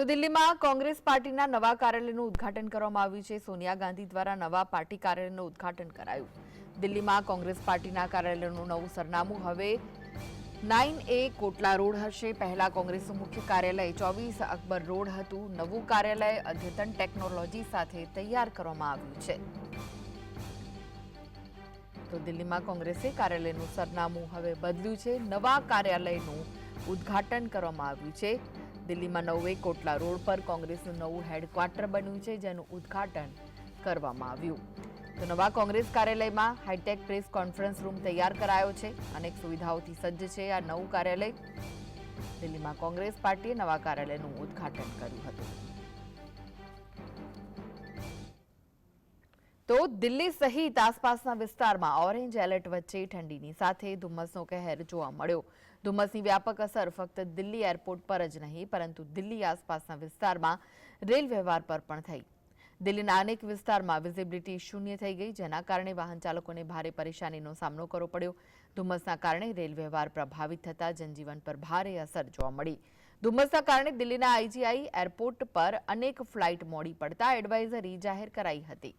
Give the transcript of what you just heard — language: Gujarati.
તો દિલ્હીમાં કોંગ્રેસ પાર્ટીના નવા કાર્યાલયનું ઉદ્ઘાટન કરવામાં આવ્યું છે. સોનિયા ગાંધી દ્વારા નવા પાર્ટી કાર્યાલયનું ઉદ્ઘાટન કરાયું. દિલ્હીમાં કોંગ્રેસ પાર્ટીના કાર્યાલયનું નવું સરનામું હવે નાઇન એ કોટલા રોડ હશે. પહેલા કોંગ્રેસનું મુખ્ય કાર્યાલય ચોવીસ અકબર રોડ હતું. નવું કાર્યાલય અદ્યતન ટેકનોલોજી સાથે તૈયાર કરવામાં આવ્યું છે. તો દિલ્હીમાં કોંગ્રેસે કાર્યાલયનું સરનામું હવે બદલ્યું છે. નવા કાર્યાલયનું ઉદ્ઘાટન કરવામાં આવ્યું છે. દિલ્હીમાં નવે કોટલા રોડ પર કોંગ્રેસનું નવું હેડક્વાર્ટર બન્યું છે, જેનું ઉદ્ઘાટન કરવામાં આવ્યું. તો નવા કોંગ્રેસ કાર્યાલયમાં હાઈટેક પ્રેસ કોન્ફરન્સ રૂમ તૈયાર કરાયો છે અનેક સુવિધાઓથી સજ્જ છે આ નવું કાર્યાલય. દિલ્હીમાં કોંગ્રેસ પાર્ટીએ નવા કાર્યાલયનું ઉદ્ઘાટન કર્યું હતું. તો દિલ્હી સહિત આસપાસના વિસ્તારમાં ઓરેન્જ એલર્ટ વચ્ચે ઠંડીની સાથે ધુમ્મસનો કહેર જોવા મળ્યો. ધુમ્મસની વ્યાપક અસર ફક્ત દિલ્હી એરપોર્ટ પર જ નહીં, પરંતુ દિલ્હી આસપાસના વિસ્તારમાં રેલ વ્યવહાર પર પણ થઈ. દિલ્હીના અનેક વિસ્તારમાં વિઝિબિલિટી શૂન્ય થઈ ગઈ, જેના કારણે વાહન ચાલકોને ભારે પરેશાનીનો સામનો કરવો પડ્યો. ધુમ્મસના કારણે રેલ વ્યવહાર પ્રભાવિત થતા જનજીવન પર ભારે અસર જોવા મળી. ધુમ્મસના કારણે દિલ્હીના આઈજીઆઈ એરપોર્ટ પર અનેક ફ્લાઇટ મોડી પડતા એડવાઇઝરી જાહેર કરાઈ હતી.